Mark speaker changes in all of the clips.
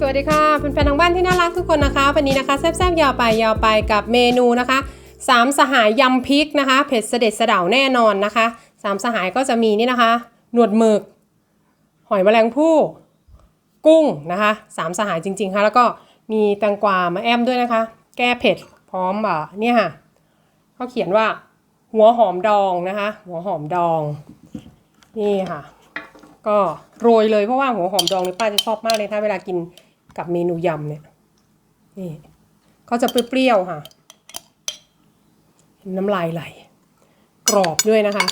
Speaker 1: สวัสดีค่ะแฟนๆทางบ้านที่น่ารักทุกคนนะคะ วันนี้นะคะแซ่บๆยาวไปยาวไปกับเมนูนะคะสามสหายยำพริกนะคะ เผ็ดเสด็จเสะเดาแน่นอนนะคะสามสหายก็จะมีนี่นะคะ หนวดหมึก หอยแมลงภู่กุ้งนะคะสามสหายจริงๆค่ะแล้วก็มีแตงกวามาแอมด้วยนะคะ แก้เผ็ดพร้อมแบบเนี่ยค่ะเขาเขียนว่า หัวหอมดองนะคะ หัวหอมดองนี่ค่ะ ก็โรยเลยเพราะว่าหัวหอมดองนี่ป้าจะชอบมากเลยถ้าเวลากิน กับเมนูยำเนี่ยนี่เขาจะเปรี้ยวๆค่ะเห็นน้ำลายไหล กรอบด้วยนะคะ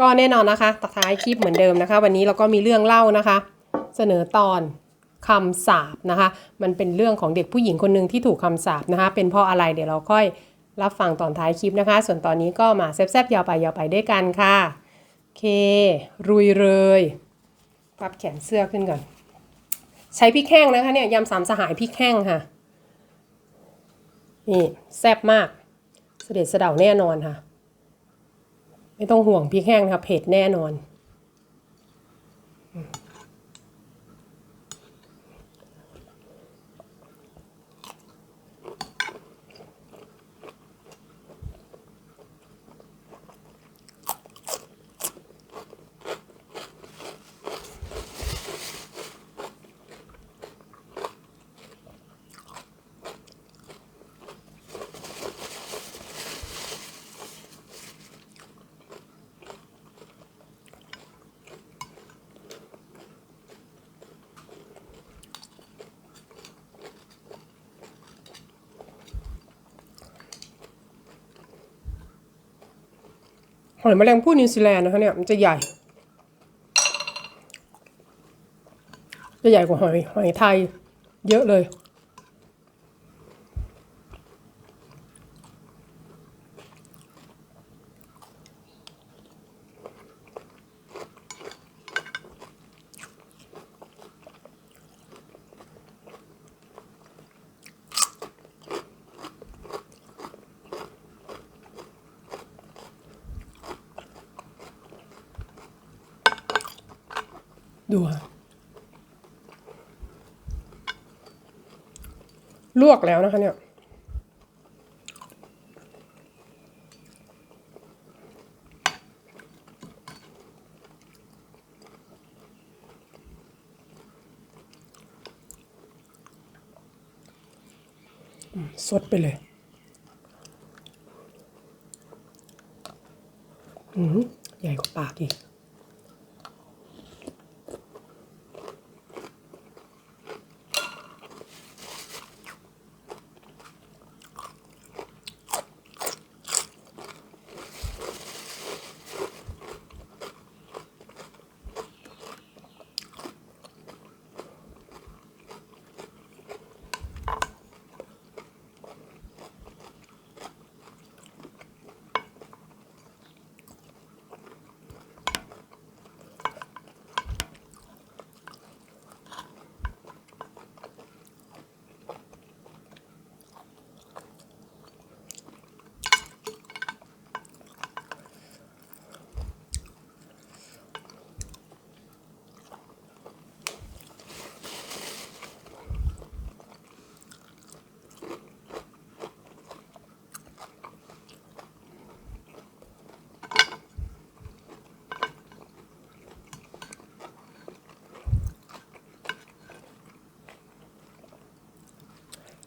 Speaker 1: ก็แน่นอนนะคะตัดท้ายคลิปเหมือนเดิมนะคะ วันนี้เราก็มีเรื่องเล่านะคะ เสนอตอนคำสาปนะคะ มันเป็นเรื่องของเด็กผู้หญิงคนหนึ่งที่ถูกคำสาปนะคะ เป็นเพราะอะไรเดี๋ยวเราค่อยรับฟังตอนท้ายคลิปนะคะ ส่วนตอนนี้ก็มาแซบๆยาวไปยาวไปด้วยกันค่ะ โอเค รุยเลยพับแขนเสื้อขึ้นก่อน ใช้พริกแห้งนะคะเนี่ยยำสามสหายพริกแห้งค่ะ นี่แซ่บมาก เสด็จเสะเดาแน่นอนค่ะ ไม่ต้องห่วงพริกแห้งนะคะเผ็ดแน่นอน หอยแมลงภู่นิวซีแลนด์นะคะเนี่ยมันจะใหญ่ จะใหญ่กว่าหอยหอยไทย เยอะเลย ดูค่ะลวกแล้วนะคะเนี่ย สดไปเลย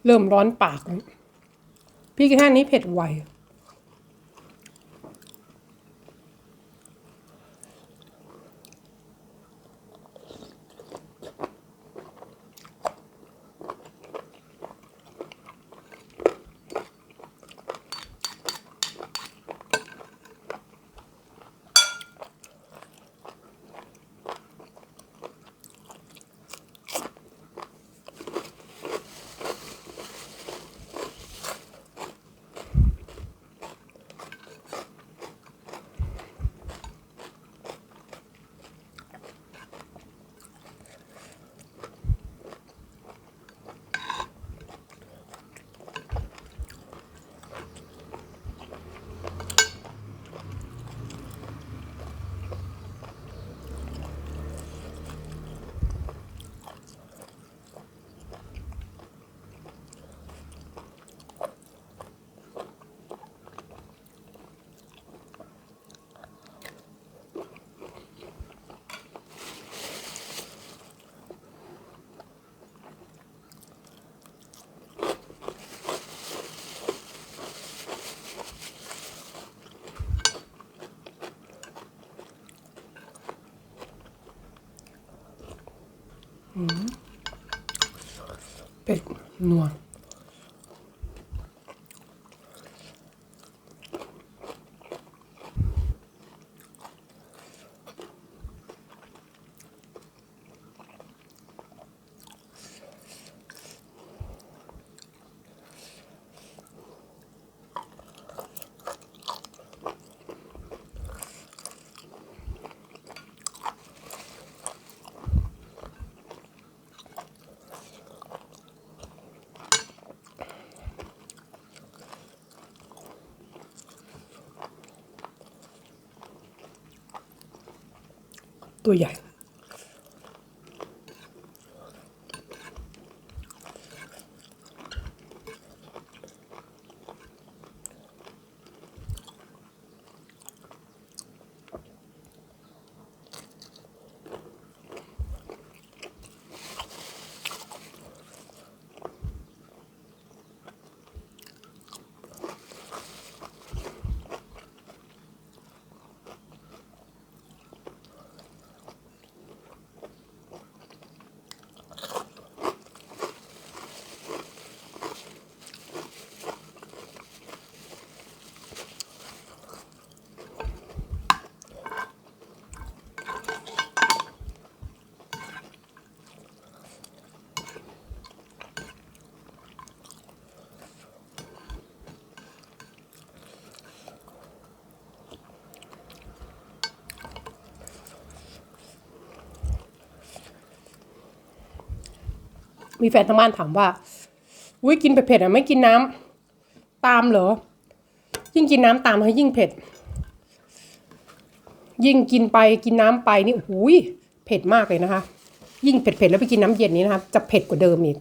Speaker 1: เริ่มร้อนปากแล้วพริกแห้งนี้เผ็ดไว เป็ดนัว ตัวใหญ่ มีแฟนทางบ้านถามว่า อุ้ยกินเผ็ดๆอะไม่กินน้ำตามเหรอ ยิ่งกินน้ำตามให้ยิ่งเผ็ด ยิ่งกินไปกินน้ำไปนี่โอ้ยเผ็ดมากเลยนะคะ ยิ่งเผ็ดๆแล้วไปกินน้ำเย็นนี้นะคะจะเผ็ดกว่าเดิมอีก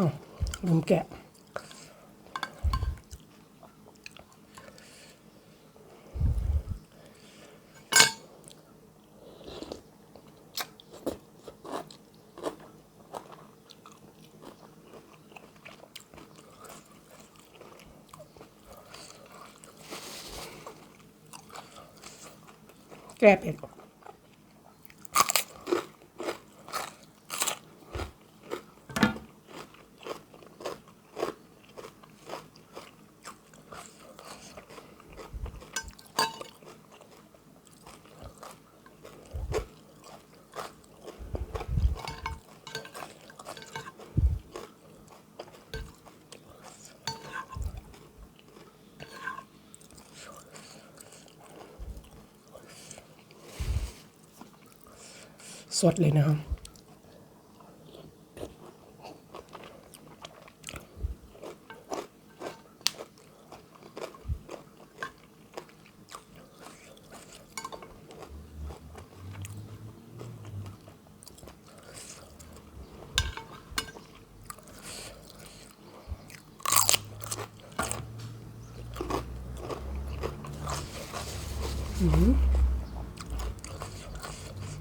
Speaker 1: อ้าวลืม แกะ แก้เผ็ด สดเลยนะครับ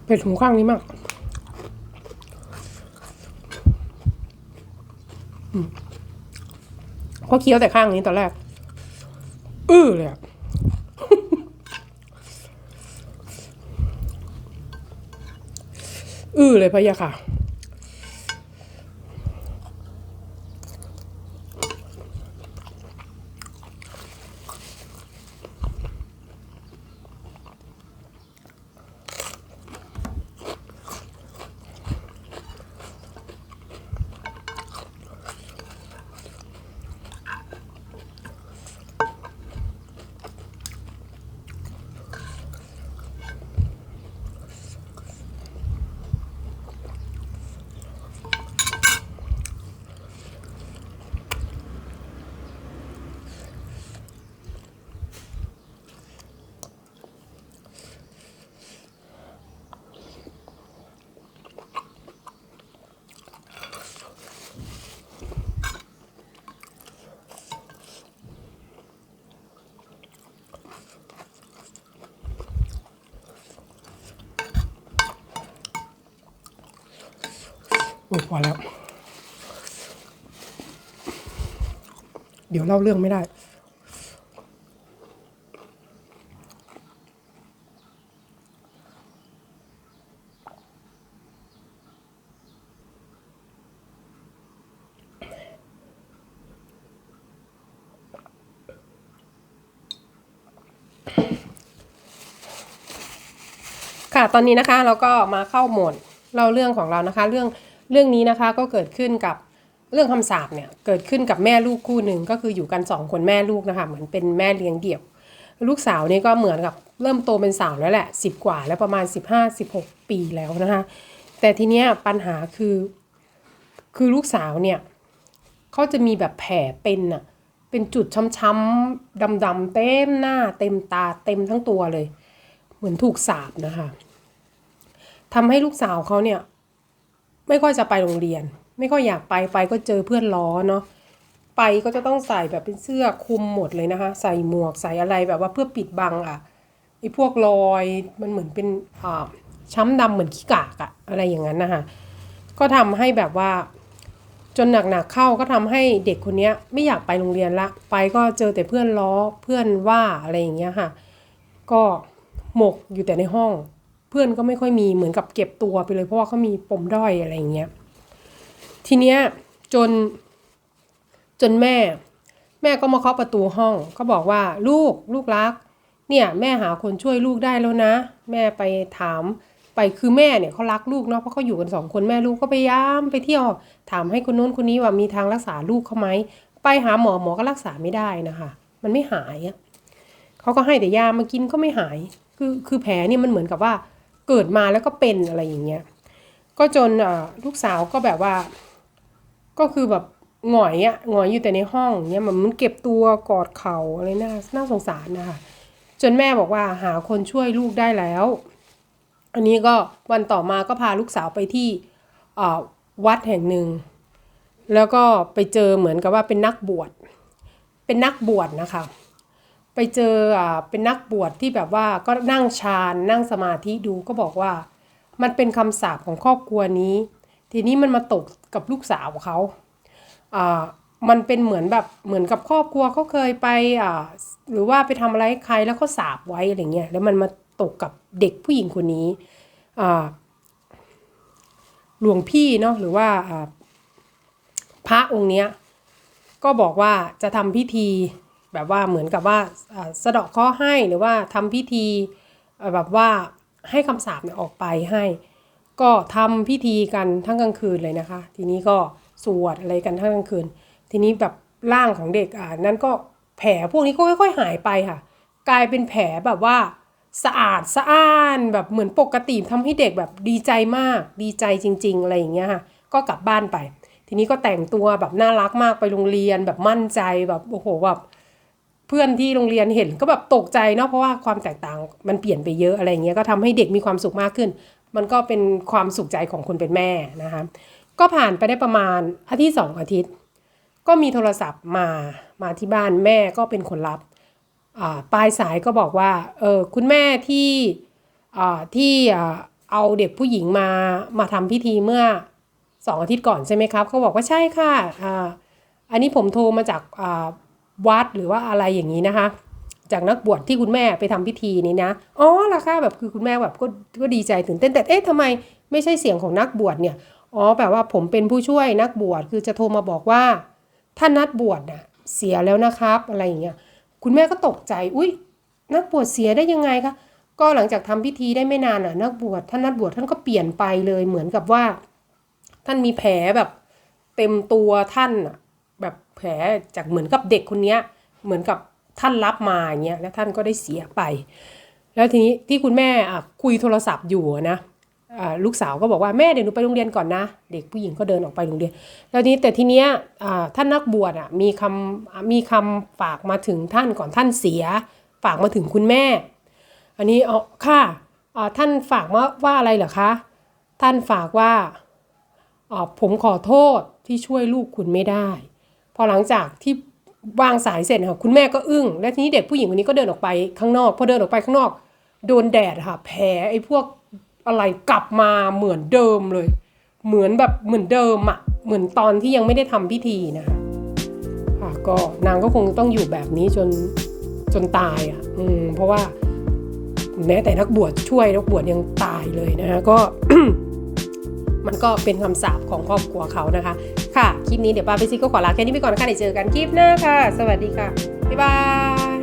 Speaker 1: เผ็ดหูข้างนี้มากก็เพราะเคี้ยวแต่ข้างนี้ตอนแรก อื้อเลยอะอื้อเลยพะยะค่ะ พอแล้ว เดี๋ยวเล่าเรื่องไม่ได้ ค่ะ ตอนนี้นะคะเราก็มาเข้าโหมดเล่าเรื่องของเรานะคะ เรื่อง เรื่องนี้นะคะก็เกิดขึ้นกับเรื่องคำสาปเนี่ยเกิดขึ้นกับแม่ลูกคู่หนึ่งก็คืออยู่กันสองคนแม่ลูกนะคะเหมือนเป็นแม่เลี้ยงเดี่ยว ลูกสาวนี่ก็เหมือนกับเริ่มโตเป็นสาวแล้วแหละสิบกว่าแล้วประมาณ15-16ปีแล้วนะคะแต่ทีเนี้ยปัญหาคือ คือลูกสาวเนี่ยเขาจะมีแบบแผลเป็นอะเป็นจุดช้ำๆดำๆเต็มหน้า เต็มตาเต็มทั้งตัวเลย เหมือนถูกสาปนะคะทำให้ลูกสาวเขาเนี่ย ไม่ค่อยจะไปโรงเรียน ไม่ค่อยอยากไปไปก็เจอเพื่อนล้อเนาะไปก็จะต้องใส่แบบเป็นเสื้อคลุมหมดเลยนะคะ ใส่หมวกใส่อะไรแบบว่าเพื่อปิดบังอะไอ้พวกรอยมันเหมือนเป็นอ่าช้ำดำเหมือนขี้กากอะอะไรอย่างนั้นนะคะก็ทำให้แบบว่าจนหนักๆเข้าก็ทำให้เด็กคนเนี้ยไม่อยากไปโรงเรียนละ ไปก็เจอแต่เพื่อนล้อเพื่อนว่าอะไรอย่างเงี้ยค่ะ ก็หมกอยู่แต่ในห้อง เพื่อนก็ไม่ค่อยมีเหมือนกับเก็บตัวไปเลย เพราะว่าเขามีปมด้อยอะไรอย่างเงี้ยทีเนี้ยจนจนแม่ แม่ก็มาเคาะประตูห้องก็บอกว่าลูกลูกรัก เนี่ยแม่หาคนช่วยลูกได้แล้วนะ แม่ไปถามไปคือแม่เนี่ยเขารักลูกเนาะเพราะเขาอยู่กันสองคนแม่ลูกก็พยายามไปเที่ยว ถามให้คนนู้นคนนี้ว่ามีทางรักษาลูกเขาไหมไปหาหมอหมอก็รักษาไม่ได้นะคะ มันไม่หายอะเขาก็ให้แต่ยามากินก็ไม่หาย คือคือแผลเนี่ยมันเหมือนกับว่า เกิดมาแล้วก็เป็นอะไรอย่างเงี้ยก็จนลูกสาวก็แบบว่า ก็คือแบบหงอยอะหงอยอยู่แต่ในห้องเนี้ยมันมันเก็บตัวกอดเข่าอะไรน่าน่าสงสารนะคะจนแม่บอกว่าหาคนช่วยลูกได้แล้ว อันนี้ก็วันต่อมาก็พาลูกสาวไปที่วัดแห่งหนึ่ง แล้วก็ไปเจอเหมือนกับว่าเป็นนักบวชเป็นนักบวชนะคะ ไปเจออ่าเป็นนักบวชที่แบบว่าก็นั่งฌานนั่งสมาธิดูก็บอกว่า มันเป็นคำสาปของครอบครัวนี้ ทีนี้มันมาตกกับลูกสาวเขาอ่ามันเป็นเหมือนแบบเหมือนกับครอบครัวเขาเคยไปอ่าหรือว่าไปทำอะไรให้ใครแล้วเขาสาปไว้อะไรเงี้ยแล้วมันมาตกกับเด็กผู้หญิงคนนี้อ่าหลวงพี่เนาะหรือว่าอ่าพระองค์เนี้ยก็บอกว่าจะทำพิธี แบบว่าเหมือนกับว่าอ่าสะเดาะเคราะห์ให้หรือว่าทำพิธีแบบว่าให้คำสาปเนี่ยออกไปให้ ก็ทำพิธีกันทั้งกลางคืนเลยนะคะ ทีนี้ก็สวดอะไรกันทั้งกลางคืน ทีนี้แบบร่างของเด็กอ่านั้นก็แผลพวกนี้ก็ค่อยๆหายไปค่ะ กลายเป็นแผลแบบว่าสะอาดสะอ้านแบบเหมือนปกติทำให้เด็กแบบดีใจมาก ดีใจจริง ๆ อะไรอย่างเงี้ยค่ะ ก็กลับบ้านไป ทีนี้ก็แต่งตัวแบบน่ารักมากไปโรงเรียนแบบมั่นใจแบบโอ้โหแบบ เพื่อนที่โรงเรียนเห็นก็แบบตกใจเนาะเพราะว่าความแตกต่างมันเปลี่ยนไปเยอะอะไรเงี้ยก็ทำให้เด็กมีความสุขมากขึ้น มันก็เป็นความสุขใจของคนเป็นแม่นะคะก็ผ่านไปได้ประมาณอาทิตย์สองอาทิตย์ ก็มีโทรศัพท์มามาที่บ้านแม่ก็เป็นคนรับปลายสายก็บอกว่าเออคุณแม่ที่อ่าที่อ่าเอาเด็กผู้หญิงมามาทำพิธีเมื่อสองอาทิตย์ก่อนใช่ไหมครับเขาบอกว่าใช่ค่ะอ,อันนี้ผมโทรมาจากา วัดหรือว่าอะไรอย่างนี้นะคะ จากนักบวชที่คุณแม่ไปทำพิธีนี้นะอ๋อล่ะค่ะแบบคือคุณแม่แบบก็ก็ดีใจตื่นเต้นแต่เอ๊ะทำไมไม่ใช่เสียงของนักบวชเนี่ยอ๋อแบบว่าผมเป็นผู้ช่วยนักบวชคือจะโทรมาบอกว่าท่านนัดบวชน่ะเสียแล้วนะครับอะไรอย่างเงี้ยคุณแม่ก็ตกใจอุ้ยนักบวชเสียได้ยังไงคะก็หลังจากทำพิธีได้ไม่นานอะ นักบวชท่านนัดบวชท่านก็เปลี่ยนไปเลยเหมือนกับว่า ท่านมีแผลแบบเต็มตัวท่านอะ แผลจากเหมือนกับเด็กคนนี้เหมือนกับท่านรับมาอย่างเงี้ยแล้วท่านก็ได้เสียไป แล้วทีนี้ที่คุณแม่คุยโทรศัพท์อยู่นะลูกสาวก็บอกว่าแม่เดี๋ยวหนูไปโรงเรียนก่อนนะ เด็กผู้หญิงก็เดินออกไปโรงเรียน แล้วนี้แต่ทีเนี้ยท่านนักบวชมีคำมีคำฝากมาถึงท่านก่อนท่านเสีย ฝากมาถึงคุณแม่ อันนี้เอาค่ะท่านฝากมาว่าอะไรเหรอคะ ท่านฝากว่าผมขอโทษที่ช่วยลูกคุณไม่ได้ พอหลังจากที่วางสายเสร็จค่ะคุณแม่ก็อึ้ง และทีนี้เด็กผู้หญิงคนนี้ก็เดินออกไปข้างนอกพอเดินออกไปข้างนอก โดนแดดค่ะแผลไอ้พวกอะไรกลับมาเหมือนเดิมเลย เหมือนแบบเหมือนเดิมอะเหมือนตอนที่ยังไม่ได้ทำพิธีนะคะค่ะก็นางก็คงต้องอยู่แบบนี้จนจนตายอะอืมเพราะว่าแม้แต่นักบวชช่วยนักบวชยังตายเลยนะคะก็มันก็เป็นคำสาปของครอบครัวเขานะคะ ค่ะ คลิปนี้เดี๋ยวปาไปซิก็ขอลาแค่นี้ไปก่อนนะคะเดี๋ยวเจอกันคลิปหน้าค่ะ สวัสดีค่ะ บ๊ายบาย